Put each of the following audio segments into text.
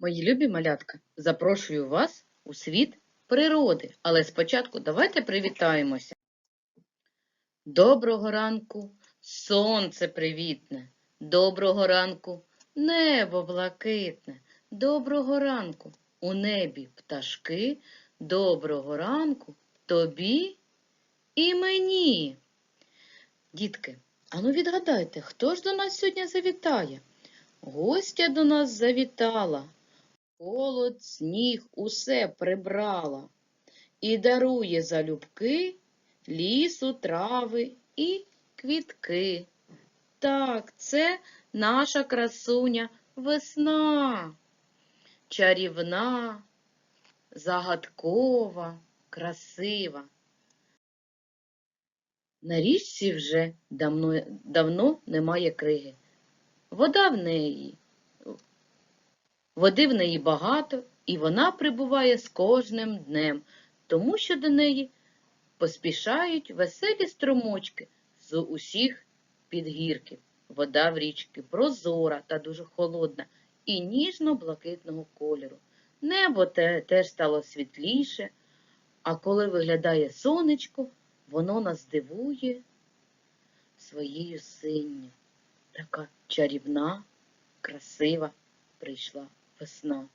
Мої любі малятка, запрошую вас у світ природи, але спочатку давайте привітаємося. Доброго ранку, сонце привітне, доброго ранку, небо блакитне, доброго ранку, у небі пташки, доброго ранку тобі і мені. Дітки, ану відгадайте, хто ж до нас сьогодні завітає? Гостя до нас завітала. Холод, сніг усе прибрала і дарує залюбки лісу, трави і квітки. Так, це наша красуня весна, чарівна, загадкова, красива. На річці вже давно, давно немає криги. Вода в неї Води в неї багато, і вона прибуває з кожним днем, тому що до неї поспішають веселі струмочки з усіх підгірків. Вода в річці прозора та дуже холодна і ніжно-блакитного кольору. Небо те, теж стало світліше, а коли виглядає сонечко, воно нас дивує своєю синню. Така чарівна, красива прийшла весна.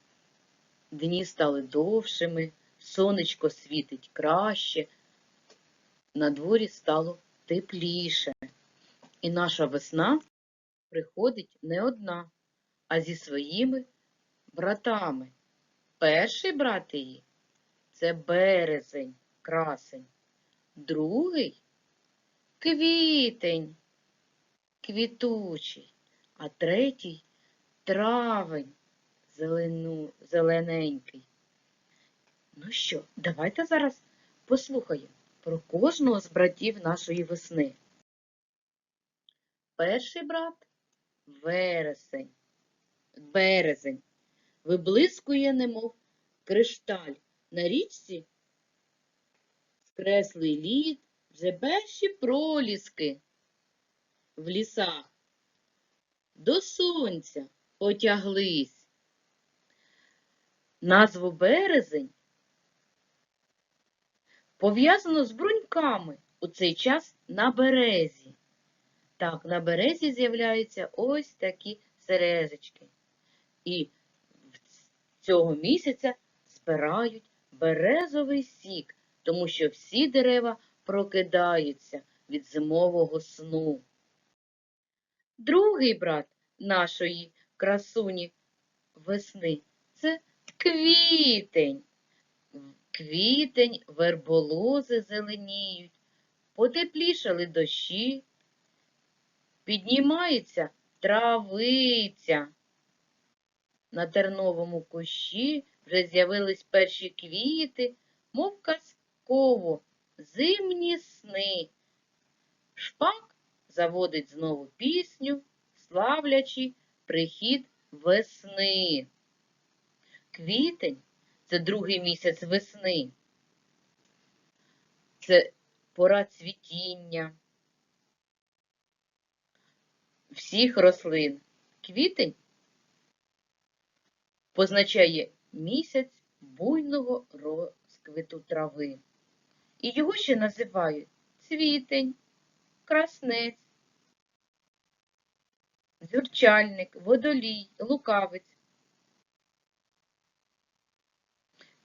Дні стали довшими, сонечко світить краще, на дворі стало тепліше. І наша весна приходить не одна, а зі своїми братами. Перший брат її це березень, красень, другий квітень, квітучий, а третій травень зелену, зелененький. Ну що, давайте зараз послухаємо про кожного з братів нашої весни. Перший брат вересень, березень, виблискує, немов кришталь. На річці скреслий лід, вже перші проліски в лісах. До сонця потяглись. Назву березень пов'язано з бруньками у цей час на березі. Так, на березі з'являються ось такі сережечки. І цього місяця збирають березовий сік, тому що всі дерева прокидаються від зимового сну. Другий брат нашої красуні весни це квітень. Квітень, верболози зеленіють, потеплішали дощі, піднімається травиця. На терновому кущі вже з'явились перші квіти, мов казково, зимні сни. Шпак заводить знову пісню, славлячи прихід весни. Квітень це другий місяць весни. Це пора цвітіння всіх рослин. Квітень позначає місяць буйного розквіту трави. І його ще називають цвітень, краснець, зюрчальник, водолій, лукавець.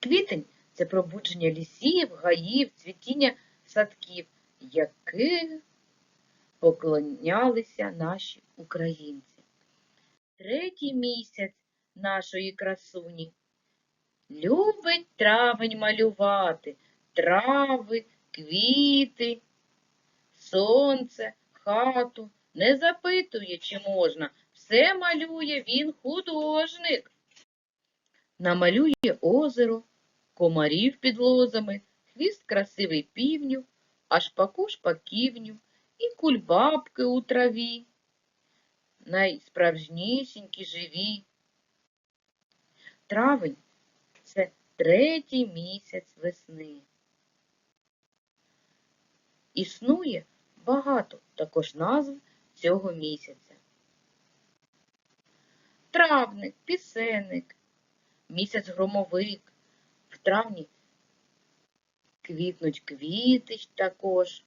Квітень це пробудження лісів, гаїв, цвітіння садків, яких поклонялися наші українці. Третій місяць нашої красуні любить травень малювати, трави, квіти, сонце, хату. Не запитує, чи можна. Все малює він художник. Намалює озеро, комарів під лозами, хвіст красивий півню, а шпаку шпаківню і кульбабки у траві. Найсправжнішенькі живі. Травень це третій місяць весни. Існує багато також назв цього місяця. Травник, пісенник, місяць громовик. Травні квітнуть квіти також,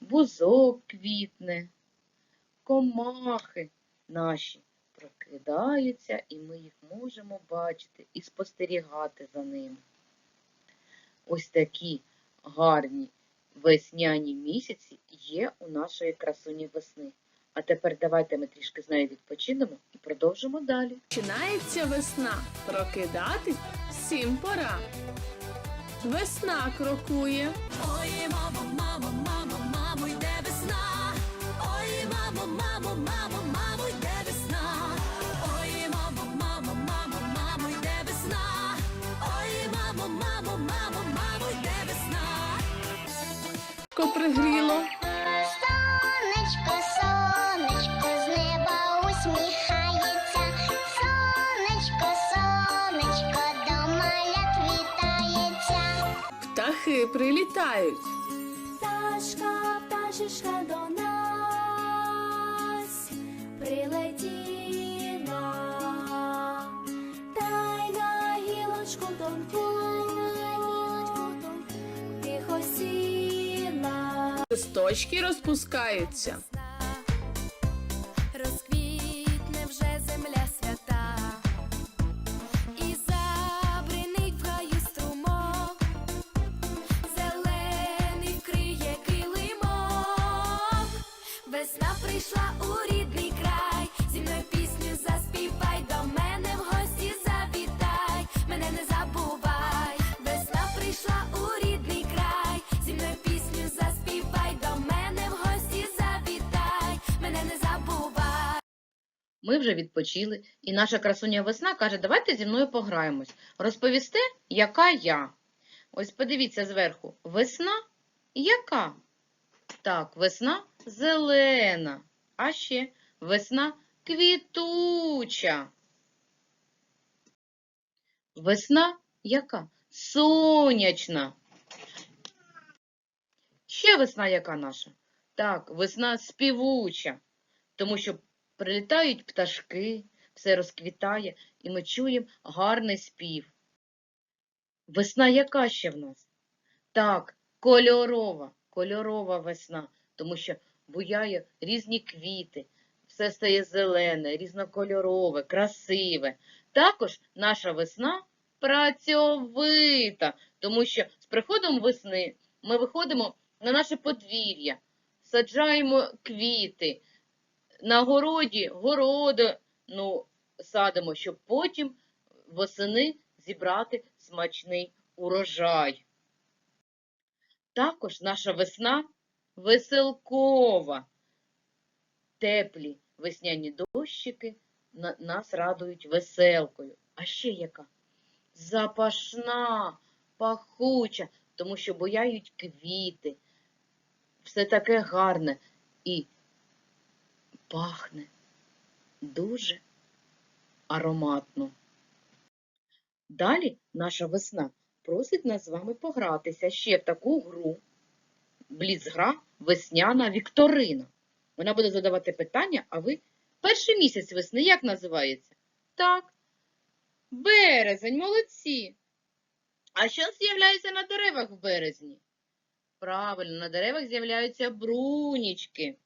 бузок квітне, комахи наші прокидаються, і ми їх можемо бачити і спостерігати за ними. Ось такі гарні весняні місяці є у нашої красуні весни. А тепер давайте ми трішки з нею відпочинемо і продовжимо далі. Починається весна, прокидатись всім пора. Весна крокує, Ой, мамо, мамо, мамо, мамо, йде весна. Ой, мамо, мамо, мамо, мамо, йде весна. Ой, мамо, мамо, мамо, мамо, йде весна. Ой, мамо, мамо, мамо, мамо, йде весна. ко птахи прилітають, Пташка, пташечка до нас прилетіла, та й на гілочку тонку, тихо сіла. листочки розпускаються, Ми вже відпочили, і наша красуня весна каже, давайте зі мною пограємось. Розповісте, яка я. Ось подивіться зверху. Весна яка? Так, весна зелена. А ще весна квітуча. Весна яка? Сонячна. Ще весна яка наша? Так, весна співуча, тому що прилітають пташки, все розквітає, і ми чуємо гарний спів. Весна яка ще в нас? Так, кольорова, кольорова весна, тому що буяє різні квіти, все стає зелене, різнокольорове, красиве. Також наша весна працьовита, тому що з приходом весни ми виходимо на наше подвір'я, саджаємо квіти, на городі городи ну, садимо, щоб потім восени зібрати смачний урожай. Також наша весна веселкова. Теплі весняні дощики нас радують веселкою. А ще яка? Запашна, пахуча, тому що бояють квіти. Все таке гарне і пахне дуже ароматно. Далі наша весна просить нас з вами погратися ще в таку гру. Бліцгра весняна вікторина. Вона буде задавати питання, а ви перший місяць весни як називається? Так. Березень, молодці. А що з'являється на деревах в березні? Правильно, на деревах з'являються брунічки.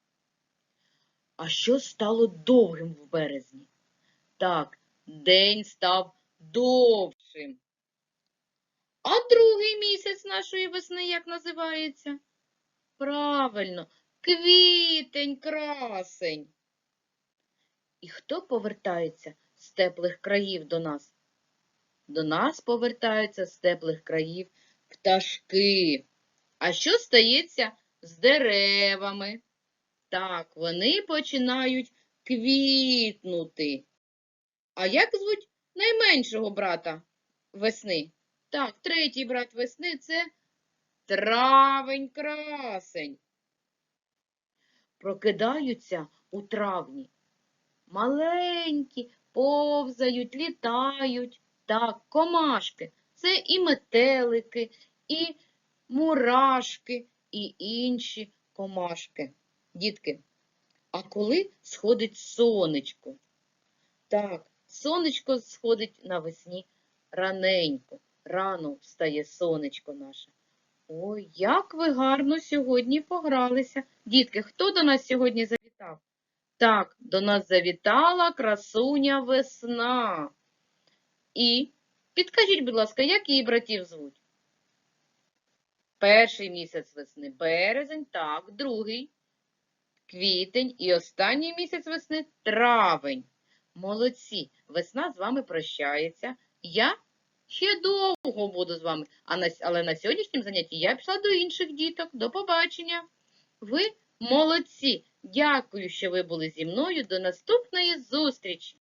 А що стало довгим в березні? Так, день став довшим. А другий місяць нашої весни як називається? Правильно, квітень, красень. І хто повертається з теплих країв до нас? До нас повертаються з теплих країв пташки. А що стається з деревами? Так, вони починають квітнути. А як звуть найменшого брата весни? Так, третій брат весни це травень красень. Прокидаються у травні. Маленькі, повзають, літають. Так, комашки. Це і метелики, і мурашки, і інші комашки. Дітки, а коли сходить сонечко? Так, сонечко сходить навесні раненько, рано встає сонечко наше. Ой, як ви гарно сьогодні погралися. Дітки, хто до нас сьогодні завітав? Так, до нас завітала красуня весна. І підкажіть, будь ласка, як її братів звуть? Перший місяць весни березень, так, другий квітень і останній місяць весни травень. Молодці, весна з вами прощається. Я ще довго буду з вами, але на сьогоднішньому занятті я пішла до інших діток. До побачення. Ви молодці. Дякую, що ви були зі мною. До наступної зустрічі.